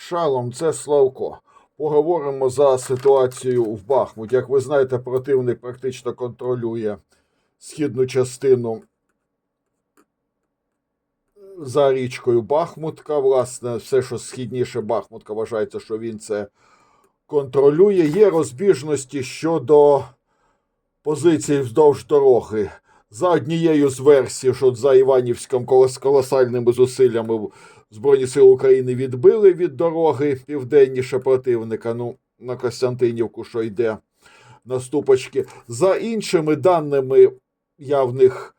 Шалом, це Славко. Поговоримо за ситуацію в Бахмуті. Як ви знаєте, противник практично контролює східну частину за річкою Бахмутка. Власне, все, що східніше Бахмутка, вважається, що він це контролює. Є розбіжності щодо позицій вздовж дороги. За однією з версій, що за Іванівськом колос- колосальними зусиллями Збройні Сили України відбили від дороги південніше противника, ну, на Костянтинівку, що йде на ступочки. За іншими даними, я в них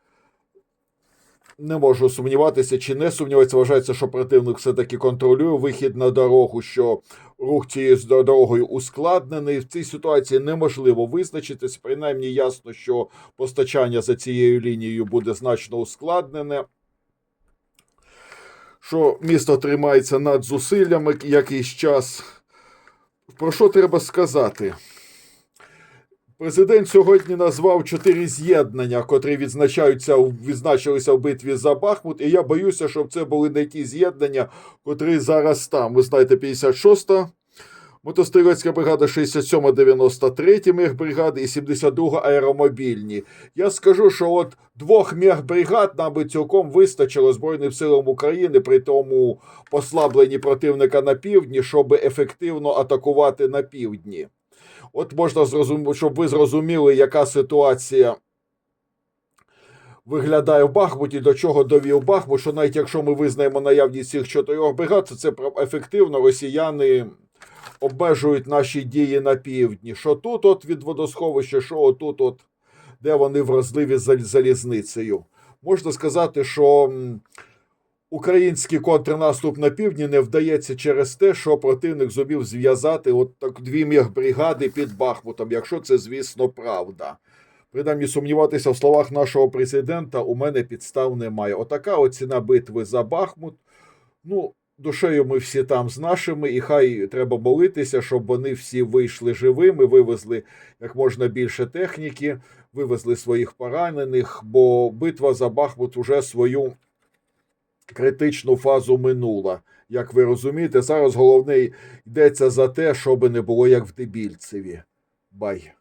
не можу сумніватися чи не сумніватися. Вважається, що противник все-таки контролює вихід на дорогу, що рух цією дорогою ускладнений. В цій ситуації неможливо визначитись. Принаймні ясно, що постачання за цією лінією буде значно ускладнене. Що місто тримається над зусиллями якийсь час. Про що треба сказати? Президент сьогодні назвав чотири з'єднання, котрі відзначаються відзначилися в битві за Бахмут. І я боюся, щоб це були не ті з'єднання, котрі зараз там. Ви знаєте, 56-та мотострілецька бригада, 67-ма, 93 мехбригади і 72 аеромобільні. Я скажу, що от двох мехбригад нам би цілком вистачило Збройним силам України при тому послабленні противника на півдні, щоб ефективно атакувати на півдні. От можна зрозуміти, щоб ви зрозуміли, яка ситуація виглядає в Бахмуті, до чого довів Бахмут, що навіть якщо ми визнаємо наявність цих чотирьох бригад, то це ефективно росіяни обмежують наші дії на півдні. Що тут от від водосховища, що отут, от, де вони вразливі за залізницею. Можна сказати, що український контрнаступ на півдні не вдається через те, що противник зумів зв'язати от так дві мехбригади під Бахмутом, якщо це, звісно, правда. Принаймні сумніватися в словах нашого президента у мене підстав немає. Отака от ціна битви за Бахмут. Ну, душею ми всі там з нашими, і хай треба молитися, щоб вони всі вийшли живими, вивезли як можна більше техніки, вивезли своїх поранених, бо битва за Бахмут уже свою критичну фазу минула. Як ви розумієте, зараз головне йдеться за те, щоб не було як в Дебільцеві. Бай.